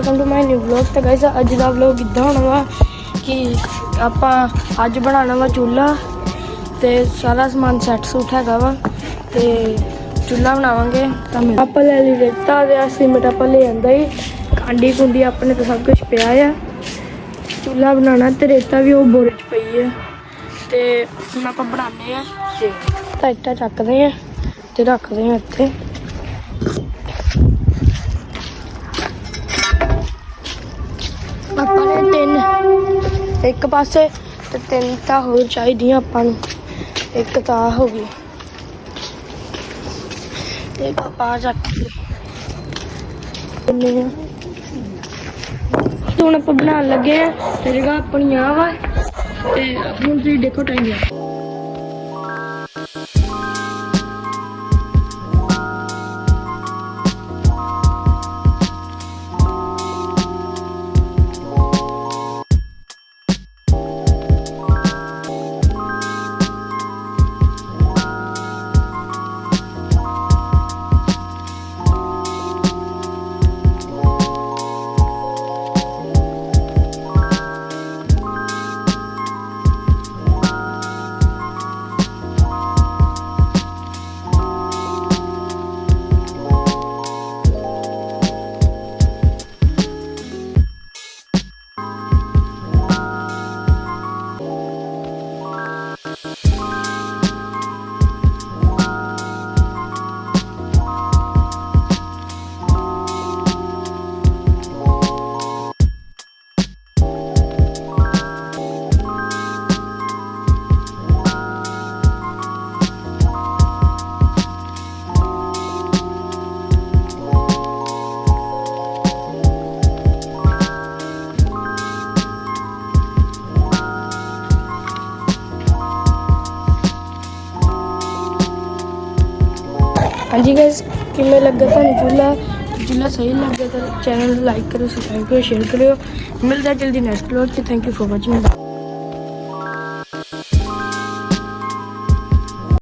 Welcome to my new vlog ਤਾਂ guys ਅੱਜ ਦਾ ਵਲੌਗ ਇਦਾਂ ਹੋਣਾ ਵਾ ਕਿ ਆਪਾਂ ਅੱਜ ਬਣਾਉਣਾ ਵਾ ਚੁੱਲ੍ਹਾ ਤੇ ਸਾਰਾ ਸਮਾਨ ਸੈੱਟ ਸੂਟ ਹੈਗਾ ਵਾ ਤੇ ਚੁੱਲ੍ਹਾ ਬਣਾਵਾਂਗੇ ਤਾਂ ਆਪਾਂ ਲੈ ਲਈ ਰੇਤਾ ਤੇ ਸੀਮਟ ਆਪਾਂ ਲੈ ਆਂਦਾ ਹੀ ਕਾਂਡੀ ਕੁੰਡੀ ਆਪਣੇ ਤੇ ਸਭ ਕੁਝ ਪਿਆ ਆ। ਚੁੱਲ੍ਹਾ ਬਣਾਉਣਾ ਤੇ ਰੇਤਾ ਵੀ ਉਹ ਬੋਰੇ 'ਚ ਪਈ ਆ। ਤੇ ਹੁਣ ਆਪਾਂ ਬਣਾਉਂਦੇ ਆ ਤੇ ਤਾਂ ਚੱਕਦੇ ਆ ਤੇ ਰੱਖਦੇ ਆ ਇੱਥੇ। ਆਪਾਂ ਨੇ ਤਿੰਨ। ਇੱਕ ਪਾਸੇ ਤੇ ਤਿੰਨ ਤਾਂ ਹੋਰ ਚਾਹੀਦੀਆਂ ਆਪਾਂ ਨੂੰ। ਇੱਕ ਤਾਂ ਹੋ ਗਈ। ਤੇ ਪਾਪਾ ਚੱਕ ਕਿੰਨੇ ਆ ਤੇ ਹੁਣ ਆਪਾਂ ਬਣਾਉਣ ਲੱਗੇ ਆ ਤੇ ਜਗ੍ਹਾ ਆਪਣੀ ਆ ਵਾ, ਤੇ ਹੁਣ ਤੁਸੀਂ ਦੇਖੋ ਟਾਈਮ ਹਾਂਜੀ ਗਾਇਸ ਕਿਵੇਂ ਲੱਗਾ ਤੁਹਾਨੂੰ ਚੁੱਲ੍ਹਾ? ਚੁੱਲ੍ਹਾ ਸਹੀ ਲੱਗਾ ਤਾਂ ਚੈਨਲ ਨੂੰ ਲਾਈਕ ਕਰੋ ਸਬਸਕ੍ਰਾਈਬ ਕਰੋ ਸ਼ੇਅਰ ਕਰਿਓ। ਮਿਲਦਾ ਜਲਦੀ ਨੈਕਸਟ ਵਲੌਗ ਤੇ ਥੈਂਕ ਯੂ ਫॉर ਵਾਚਿੰਗ